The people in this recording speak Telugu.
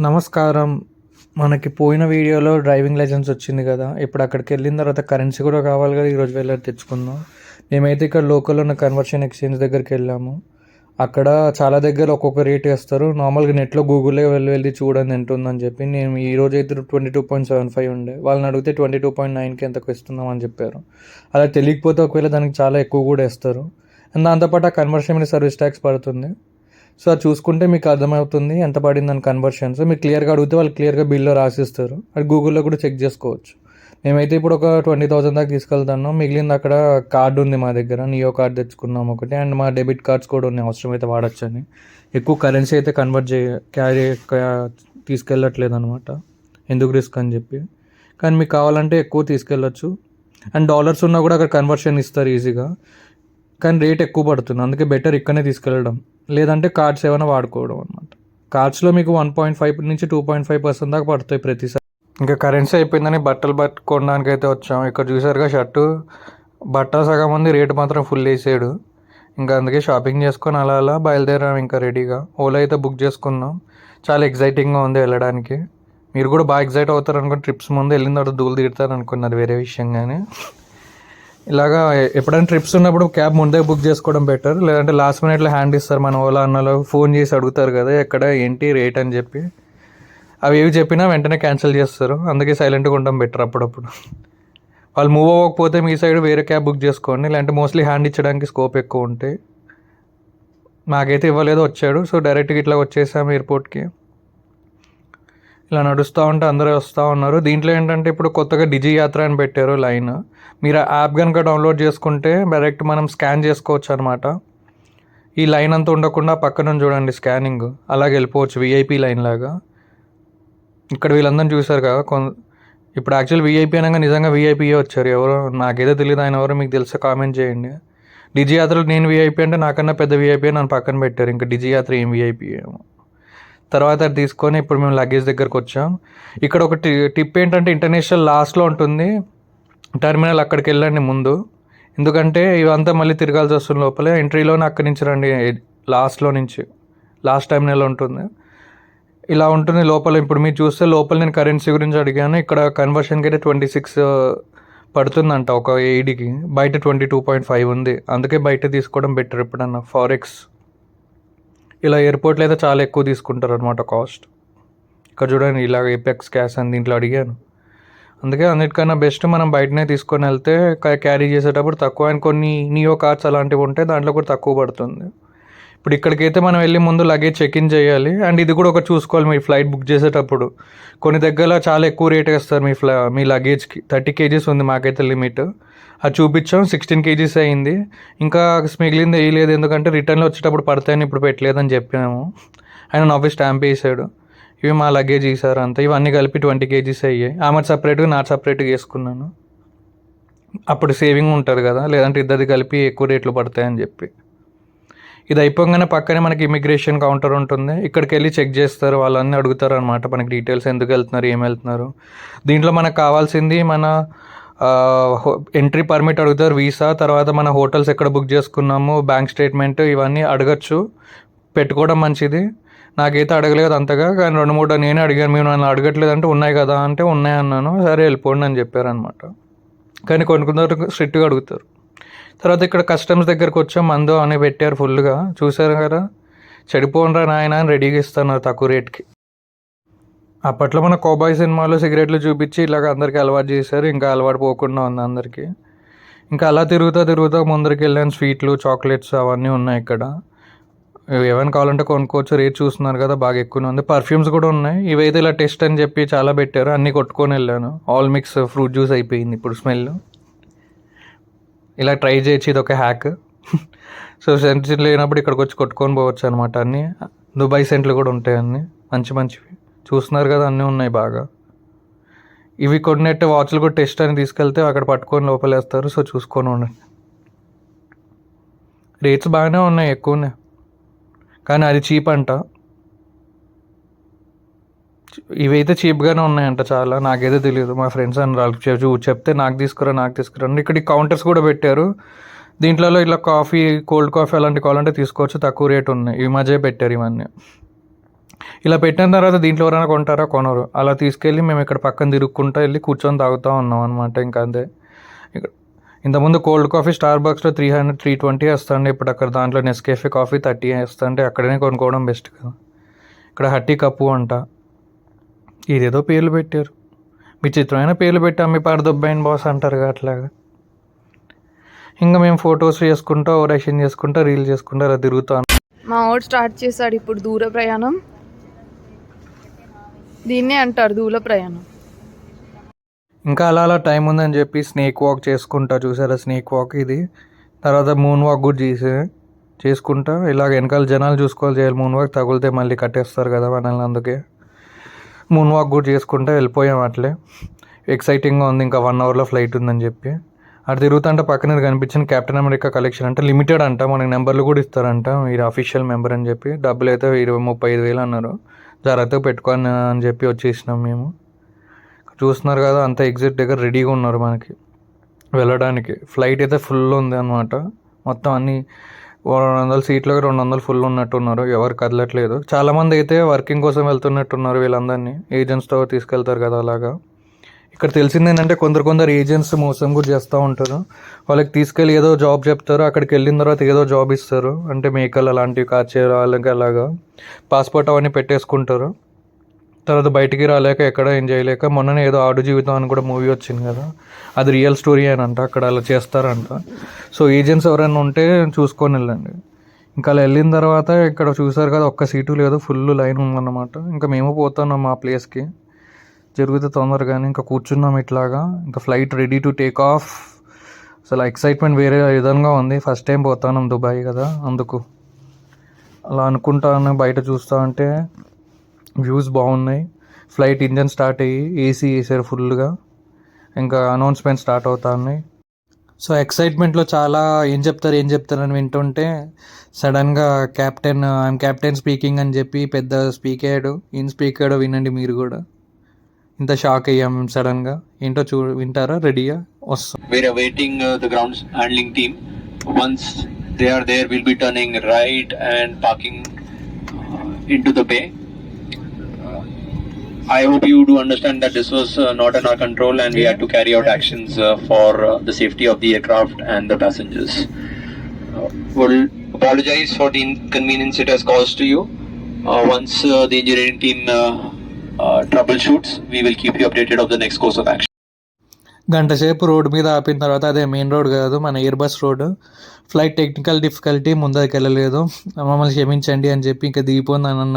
నమస్కారం. మనకి పోయిన వీడియోలో డ్రైవింగ్ లైసెన్స్ వచ్చింది కదా. ఇప్పుడు అక్కడికి వెళ్ళిన తర్వాత కరెన్సీ కూడా కావాలి కదా. ఈరోజు వెళ్ళి తెచ్చుకుందాం. మేమైతే ఇక్కడ లోకల్ ఉన్న కన్వర్షన్ ఎక్స్చేంజ్ దగ్గరికి వెళ్ళాము. అక్కడ చాలా దగ్గర ఒక్కొక్క రేట్ వేస్తారు. నార్మల్గా నెట్లో గూగుల్లో వెళ్ళి వెళ్ళి చూడండి ఎంత ఉందని చెప్పి నేను ఈ రోజు అయితే twenty two point seven five ఉండే. వాళ్ళని అడిగితే ట్వంటీ టూ పాయింట్ నైన్కి ఎంతకు ఇస్తున్నాం అని చెప్పారు. అలా తెలియకపోతే ఒకవేళ దానికి చాలా ఎక్కువ కూడా వేస్తారు. అండ్ దాంతోపాటు ఆ కన్వర్షన్ మీద సర్వీస్ ట్యాక్స్ పడుతుంది. సో అది చూసుకుంటే మీకు అర్థమవుతుంది ఎంత పడింది అని కన్వర్షన్స్ మీరు క్లియర్గా అడిగితే వాళ్ళు క్లియర్గా బిల్లో రాసిస్తారు. అది గూగుల్లో కూడా చెక్ చేసుకోవచ్చు. మేమైతే ఇప్పుడు ఒక ట్వంటీ థౌసండ్ దాకా తీసుకెళ్తాను మిగిలింది అక్కడ కార్డు ఉంది మా దగ్గర. నియో కార్డ్ తెచ్చుకున్నాం ఒకటి. అండ్ మా డెబిట్ కార్డ్స్ కూడా ఉన్నాయి. అవసరం అయితే అని ఎక్కువ కరెన్సీ అయితే కన్వర్ట్ చేయ క్యారీ తీసుకెళ్ళట్లేదు అనమాట ఎందుకు రిస్క్ అని చెప్పి. కానీ మీకు కావాలంటే ఎక్కువ తీసుకెళ్ళచ్చు. అండ్ డాలర్స్ ఉన్నా కూడా అక్కడ కన్వర్షన్ ఇస్తారు ఈజీగా. కానీ రేట్ ఎక్కువ పడుతుంది. అందుకే బెటర్ ఇక్కడనే తీసుకెళ్ళడం. లేదంటే కార్డ్స్ ఏమైనా వాడుకోవడం అనమాట కార్డ్స్లో మీకు వన్ పాయింట్ ఫైవ్ నుంచి టూ పాయింట్ ఫైవ్ పర్సెంట్ దాకా పడతాయి ప్రతిసారి. ఇంకా కరెన్సీ అయిపోయిందని బట్టలు పట్టుకోవడానికి అయితే వచ్చాం. ఇక్కడ చూసారుగా షర్టు. బట్ట సగం ఉంది రేటు మాత్రం ఫుల్ వేసాడు. ఇంకా అందుకే షాపింగ్ చేసుకొని అలా అలా బయలుదేరాం ఇంకా రెడీగా ఓలా అయితే బుక్ చేసుకున్నాం. చాలా ఎగ్జైటింగ్గా ఉంది వెళ్ళడానికి. మీరు కూడా బాగా ఎగ్జైట్ అవుతారు అనుకుని ట్రిప్స్ ముందు వెళ్ళిన తర్వాత దూలు తీరుతారు అనుకున్నారు వేరే విషయం కానీ ఇలాగా ఎప్పుడైనా ట్రిప్స్ ఉన్నప్పుడు క్యాబ్ ముందే బుక్ చేసుకోవడం బెటర్ లేదంటే లాస్ట్ మినిట్లో హ్యాండ్ ఇస్తారు మన ఓలా అన్నలో. ఫోన్ చేసి అడుగుతారు కదా ఎక్కడ ఏంటి రేట్ అని చెప్పి. అవి ఏవి చెప్పినా వెంటనే క్యాన్సిల్ చేస్తారు. అందుకే సైలెంట్గా ఉండడం బెటర్ అప్పుడప్పుడు. వాళ్ళు మూవ్ అవ్వకపోతే మీ సైడ్ వేరే క్యాబ్ బుక్ చేసుకోండి. లేదంటే మోస్ట్లీ హ్యాండ్ ఇచ్చడానికి స్కోప్ ఎక్కువ ఉంటాయి మాకైతే ఇవ్వలేదు వచ్చాడు. సో డైరెక్ట్గా ఇట్లా వచ్చేసాము ఎయిర్పోర్ట్కి ఇలా నడుస్తూ ఉంటే అందరూ వస్తూ ఉన్నారు. దీంట్లో ఏంటంటే ఇప్పుడు కొత్తగా డిజి యాత్ర అని పెట్టారు లైన్. మీరు ఆ యాప్ కనుక డౌన్లోడ్ చేసుకుంటే డైరెక్ట్ మనం స్కాన్ చేసుకోవచ్చు అనమాట ఈ లైన్ అంతా ఉండకుండా పక్కన చూడండి స్కానింగ్ అలాగే వెళ్ళిపోవచ్చు విఐపి లైన్ లాగా. ఇక్కడ వీళ్ళందరిని చూశారు కదా కొ ఇప్పుడు యాక్చువల్ వీఐపీ అనగా నిజంగా వీఐపీయే వచ్చారు ఎవరో నాకేదో తెలియదు ఆయన ఎవరో మీకు తెలిసే కామెంట్ చేయండి. డిజి యాత్రలో నేను వీఐపీ అంటే నాకన్నా పెద్ద విఐపి నన్ను పక్కన పెట్టారు ఇంకా డిజి యాత్ర ఏం వీఐపీ ఏమో. తర్వాత అది తీసుకొని ఇప్పుడు మేము లగేజ్ దగ్గరకు వచ్చాం. ఇక్కడ ఒక టిప్ ఏంటంటే ఇంటర్నేషనల్ లాస్ట్లో ఉంటుంది టెర్మినల్ అక్కడికి వెళ్ళండి ముందు. ఎందుకంటే ఇవంతా మళ్ళీ తిరగాల్సి వస్తుంది లోపలే ఎంట్రీలోనే అక్కడి నుంచి రండి లాస్ట్లో నుంచి లాస్ట్ టెర్మినల్ ఉంటుంది. ఇలా ఉంటుంది. లోపల ఇప్పుడు మీరు చూస్తే లోపల నేను కరెన్సీ గురించి అడిగాను. ఇక్కడ కన్వర్షన్కి అయితే ట్వంటీ సిక్స్ uh, పడుతుందంట ఒక ఏడికి బయట ట్వంటీ టూ పాయింట్ ఫైవ్ ఉంది. అందుకే బయట తీసుకోవడం బెటర్ ఎప్పుడన్నా. ఫారెక్స్ ఇలా ఎయిర్పోర్ట్లో అయితే చాలా ఎక్కువ తీసుకుంటారు అనమాట కాస్ట్ ఇక్కడ చూడండి ఇలా ఏపెక్స్ క్యాష్ అని దీంట్లో అడిగాను. అందుకే అన్నిటికన్నా బెస్ట్ మనం బయటనే తీసుకొని వెళ్తే క్యారీ చేసేటప్పుడు తక్కువ. అండ్ కొన్ని నియో కార్డ్స్ అలాంటివి ఉంటాయి దాంట్లో కూడా తక్కువ పడుతుంది. ఇప్పుడు ఇక్కడికైతే మనం వెళ్ళి ముందు లగేజ్ చెక్ ఇన్ చేయాలి. అండ్ ఇది కూడా ఒక చూసుకోవాలి మీ ఫ్లైట్ బుక్ చేసేటప్పుడు. కొన్ని దగ్గర చాలా ఎక్కువ రేట్ వేస్తారు మీ ఫ్లై మీ లగేజ్కి థర్టీ కేజీస్ ఉంది మాకైతే లిమిట్ అది చూపించాం సిక్స్టీన్ కేజీస్ అయింది. ఇంకా మిగిలింది వేయలేదు ఎందుకంటే రిటర్న్లో వచ్చేటప్పుడు పడతాయని ఇప్పుడు పెట్టలేదని చెప్పాము. ఆయన నవ్వి స్టాంప్ వేసాడు. ఇవి మా లగేజ్ ఈసారి అంతా. ఇవన్నీ కలిపి ట్వంటీ కేజీస్ అయ్యాయి. ఆమె సపరేట్గా నా సపరేట్గా వేసుకున్నాను. అప్పుడు సేవింగ్ ఉంటుంది కదా. లేదంటే ఇద్దరిది కలిపి ఎక్కువ రేట్లు పడతాయని చెప్పి. ఇది అయిపోగానే పక్కనే మనకి ఇమిగ్రేషన్ కౌంటర్ ఉంటుంది. ఇక్కడికి వెళ్ళి చెక్ చేస్తారు. వాళ్ళన్నీ అడుగుతారు అనమాట మనకి డీటెయిల్స్ ఎందుకు వెళ్తున్నారు ఏం వెళ్తున్నారు. దీంట్లో మనకు కావాల్సింది మన ఎంట్రీ పర్మిట్ అడుగుతారు వీసా తర్వాత మన హోటల్స్ ఎక్కడ బుక్ చేసుకున్నాము బ్యాంక్ స్టేట్మెంట్ ఇవన్నీ అడగచ్చు. పెట్టుకోవడం మంచిది. నాకైతే అడగలేదు అంతగా కానీ రెండు మూడు నేనే అడిగాను. మేము నన్ను అడగట్లేదు అంటే ఉన్నాయి కదా అంటే ఉన్నాయి అన్నాను. సరే వెళ్ళిపోండి అని చెప్పారనమాట కానీ కొన్ని కొందరు స్ట్రిక్ట్గా అడుగుతారు. తర్వాత ఇక్కడ కస్టమ్స్ దగ్గరకు వచ్చాం. మందు అని పెట్టారు ఫుల్గా చూసారు కదా చెడిపోనరా నాయన అని రెడీగా ఇస్తున్నారు తక్కువ రేట్కి. అప్పట్లో మన కోబాయ్ సినిమాలో సిగరెట్లు చూపించి ఇలాగ అందరికీ అలవాటు చేశారు. ఇంకా అలవాటు పోకుండా ఉంది అందరికీ. ఇంకా అలా తిరుగుతూ తిరుగుతూ ముందరికి వెళ్ళాను స్వీట్లు చాక్లెట్స్ అవన్నీ ఉన్నాయి ఇక్కడ. ఏమైనా కావాలంటే కొనుక్కోవచ్చు. రేట్ చూస్తున్నారు కదా బాగా ఎక్కువనే ఉంది. పర్ఫ్యూమ్స్ కూడా ఉన్నాయి. ఇవైతే ఇలా టెస్ట్ అని చెప్పి చాలా పెట్టారు. అన్నీ కొట్టుకొని వెళ్ళాను. ఆల్ మిక్స్ ఫ్రూట్ జ్యూస్ అయిపోయింది ఇప్పుడు స్మెల్. ఇలా ట్రై చేయొచ్చు ఇది ఒక హ్యాక్. సో సెంట్ లేనప్పుడు ఇక్కడికి వచ్చి కొట్టుకొని పోవచ్చు అనమాట అన్నీ. దుబాయ్ సెంట్లు కూడా ఉంటాయి అన్నీ. మంచి మంచివి. చూస్తున్నారు కదా అన్నీ ఉన్నాయి బాగా. ఇవి కొన్నట్టు వాచ్లు కూడా టెస్ట్ అని తీసుకెళ్తే అక్కడ పట్టుకొని లోపలేస్తారు. సో చూసుకొని ఉండండి. రేట్స్ బాగానే ఉన్నాయి ఎక్కువనే కానీ అది చీప్ అంట. ఇవైతే చీప్గానే ఉన్నాయంట చాలా నాకైతే తెలియదు. మా ఫ్రెండ్స్ అని వాళ్ళు చెప్తే నాకు తీసుకురా నాకు తీసుకురా ఇక్కడ కౌంటర్స్ కూడా పెట్టారు. దీంట్లో ఇలా కాఫీ కోల్డ్ కాఫీ అలాంటి కావాలంటే తీసుకోవచ్చు తక్కువ రేట్ ఉన్నాయి. ఈ మధ్య పెట్టారు ఇవన్నీ. ఇలా పెట్టిన తర్వాత దీంట్లో ఎవరైనా కొంటారా? కొనరు. అలా తీసుకెళ్ళి మేము ఇక్కడ పక్కన తిరుక్కుంటా వెళ్ళి కూర్చొని తాగుతూ ఉన్నాం అనమాట ఇంకా అంతే. ఇక్కడ ఇంతకుముందు కోల్డ్ కాఫీ స్టార్ బాక్స్లో త్రీ హండ్రెడ్ త్రీ ట్వంటీ వేస్తాండి ఇప్పుడు అక్కడ దాంట్లో నెస్కేఫే కాఫీ థర్టీ వేస్తాంటే అక్కడనే కొనుక్కోవడం బెస్ట్ కదా. ఇక్కడ హట్టి కప్పు అంట. ఇదేదో పేర్లు పెట్టారు. విచిత్రమైన పేర్లు పెట్టి అమ్మి పారదొబ్బాయిన్ బాస్ అంటారు అట్లాగా. ఇంకా మేము ఫొటోస్ చేసుకుంటా ఓరేషన్ చేసుకుంటా రీల్ చేసుకుంటా అలా తిరుగుతాం మా వాడు స్టార్ట్ చేశాడు ఇప్పుడు దూర ప్రయాణం. దీన్నే అంటారు దూర ప్రయాణం. ఇంకా అలా అలా టైం ఉందని చెప్పి స్నేక్ వాక్ చేసుకుంటా చూసారా స్నేక్ వాక్ ఇది? తర్వాత మూన్ వాక్ కూడా చేసే చేసుకుంటా. ఇలాగ వెనకాల జనాలు చూసుకోవాలి చేయాలి మూన్ వాక్ తగిలితే మళ్ళీ కట్టేస్తారు కదా మనల్ని అందుకే. మూన్ వాక్ కూడా చేసుకుంటూ వెళ్ళిపోయాం అట్లే. ఎక్సైటింగ్గా ఉంది ఇంకా వన్ అవర్లో ఫ్లైట్ ఉందని చెప్పి. అటు తిరుగుతుంటే పక్కన కనిపించిన కెప్టెన్ అమెరికా కలెక్షన్ అంటే లిమిటెడ్ అంట మనకి నెంబర్లు కూడా ఇస్తారంట మీరు అఫీషియల్ మెంబర్ అని చెప్పి. డబ్బులు అయితే ఇరవై ముప్పై ఐదు వేలు అన్నారు. జాగ్రత్తగా పెట్టుకొని అని చెప్పి వచ్చేసినాం మేము. చూస్తున్నారు కదా అంత ఎగ్జిట్ దగ్గర రెడీగా ఉన్నారు మనకి. వెళ్ళడానికి. ఫ్లైట్ అయితే ఫుల్ ఉంది అనమాట మొత్తం అన్నీ రెండు వందల సీట్లు రెండు వందలు ఫుల్ ఉన్నట్టున్నారు. ఎవరు కదలట్లేదు. చాలామంది అయితే వర్కింగ్ కోసం వెళ్తున్నట్టున్నారు వీళ్ళందరినీ. ఏజెంట్స్తో తీసుకెళ్తారు కదా అలాగా. ఇక్కడ తెలిసింది ఏంటంటే కొందరు కొందరు ఏజెంట్స్ మోసం కూడా చేస్తూ ఉంటారు. వాళ్ళకి తీసుకెళ్ళి ఏదో జాబ్ చెప్తారు. అక్కడికి వెళ్ళిన తర్వాత ఏదో జాబ్ ఇస్తారు. అంటే మేకలు అలాంటివి కాచే వాళ్ళకి అలాగా. పాస్పోర్ట్ అవన్నీ పెట్టేసుకుంటారు. తర్వాత బయటికి రాలేక ఎక్కడ ఏం చేయలేక మొన్ననే ఏదో ఆడు జీవితం అని కూడా మూవీ వచ్చింది కదా. అది రియల్ స్టోరీ అని అంట అక్కడ అలా చేస్తారంట. సో ఏజెంట్స్ ఎవరైనా ఉంటే చూసుకొని వెళ్ళండి. ఇంకా అలా వెళ్ళిన తర్వాత ఇక్కడ చూసారు కదా ఒక్క సీటు లేదు ఫుల్ లైన్ ఉందన్నమాట. ఇంకా మేము పోతున్నాం మా ప్లేస్కి జరిగితే తొందరగానే ఇంకా కూర్చున్నాం ఇట్లాగా. ఇంకా flight ready to take off అసలు ఎక్సైట్మెంట్ వేరే విధంగా ఉంది. ఫస్ట్ టైం పోతాను దుబాయ్ కదా అందుకు. అలా అనుకుంటాను బయట చూస్తా ఉంటే వ్యూస్ బాగున్నాయి. ఫ్లైట్ ఇంజన్ స్టార్ట్ అయ్యి ఏసీ వేసారు ఫుల్గా ఇంకా అనౌన్స్మెంట్ స్టార్ట్ అవుతా ఉన్నాయి సో ఎక్సైట్మెంట్లో చాలా ఏం చెప్తారు ఏం చెప్తారు అని వింటుంటే సడన్గా క్యాప్టెన్ ఐఎమ్ క్యాప్టెన్ స్పీకింగ్ అని చెప్పి పెద్ద స్పీక్ అయ్యాడు. ఏం స్పీక్ అయ్యాడో వినండి మీరు కూడా. ఇంత షాక్ అయ్యాం మేము సడన్గా ఏంటో చూ వింటారా? రెడీగా వస్తాం. We're waiting the grounds handling team once they are there will be turning right and and into the the I hope you do understand that this was uh, not in our control and we had to carry out actions uh, for uh, the safety of the aircraft and the passengers. Uh, we'll apologize for the inconvenience it has caused to you. Uh, once uh, the engineering team uh, uh, troubleshoots, we will keep you updated of the next course of action. గంట సేపు రోడ్ మీద ఆపిన తర్వాత అదే మెయిన్ రోడ్ కాదు మన airbus road flight technical difficulty ముందరికి వెళ్ళలేదు మమ్మల్ని క్షమించండి అని చెప్పి ఇంకా దిగిపోయింది అని అన్నారు